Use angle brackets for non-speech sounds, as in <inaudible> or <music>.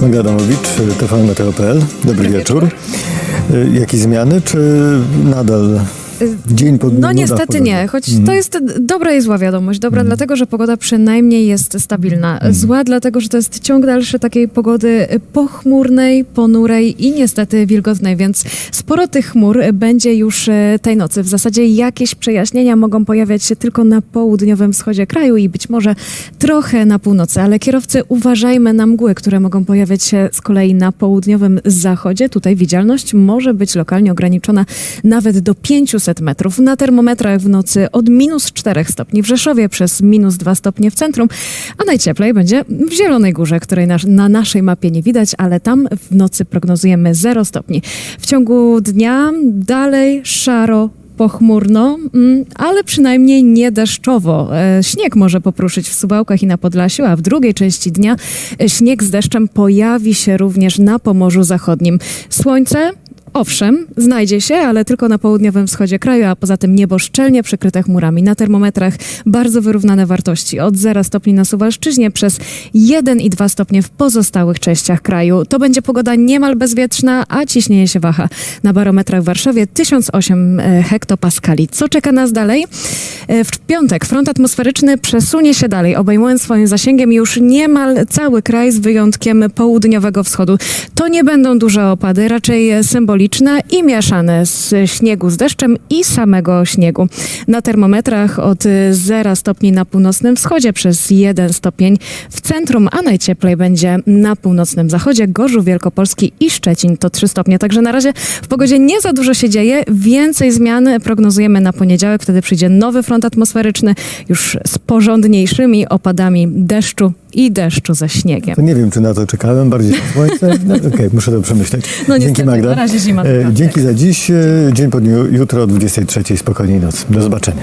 Magda Adamowicz, TVN.pl. Dobry wieczór. Y, Jakieś zmiany, czy nadal dzień pod No nuda niestety nie, choć Mhm. to jest dobra i zła wiadomość. Dobra dlatego, że pogoda przynajmniej jest stabilna. Mhm. Zła dlatego, że to jest ciąg dalszy takiej pogody pochmurnej, ponurej i niestety wilgotnej, więc sporo tych chmur będzie już e, tej nocy. W zasadzie jakieś przejaśnienia mogą pojawiać się tylko na południowym wschodzie kraju i być może trochę na północy, ale kierowcy uważajmy na mgły, które mogą pojawiać się z kolei na południowym zachodzie. Tutaj widzialność może być lokalnie ograniczona nawet do 500 metrów. Na termometrach w nocy od minus 4 stopni w Rzeszowie przez minus 2 stopnie w centrum, a najcieplej będzie w Zielonej Górze, której na, na naszej mapie nie widać, ale tam w nocy prognozujemy 0 stopni. W ciągu dnia dalej szaro, pochmurno, mm, ale przynajmniej nie deszczowo. E, Śnieg może popruszyć w Suwałkach i na Podlasiu, a w drugiej części dnia e, śnieg z deszczem pojawi się również na Pomorzu Zachodnim. Słońce Owszem, znajdzie się, ale tylko na południowym wschodzie kraju, a poza tym niebo szczelnie przykryte chmurami. Na termometrach bardzo wyrównane wartości. Od 0 stopni na Suwalszczyźnie przez 1 i 2 stopnie w pozostałych częściach kraju. To będzie pogoda niemal bezwietrzna, a ciśnienie się waha. Na barometrach w Warszawie 1008 e, hektopaskali. Co czeka nas dalej? E, W piątek front atmosferyczny przesunie się dalej, obejmując swoim zasięgiem już niemal cały kraj z wyjątkiem południowego wschodu. To nie będą duże opady, raczej symboliczne i mieszane z śniegu z deszczem i samego śniegu. Na termometrach od 0 stopni na północnym wschodzie przez 1 stopień w centrum, a najcieplej będzie na północnym zachodzie, Gorzów Wielkopolski i Szczecin to 3 stopnie. Także na razie w pogodzie nie za dużo się dzieje. Więcej zmian prognozujemy na poniedziałek, wtedy przyjdzie nowy front atmosferyczny już z porządniejszymi opadami deszczu i deszczu ze śniegiem. To nie wiem, czy na to czekałem, bardziej na słońce. <laughs> No, Okej, muszę to przemyśleć. No Dzięki niestety, Magda. na razie zima E. Dzięki za dziś. E, Dzień po dniu, jutro o 23.00. Spokojnej nocy. Do zobaczenia.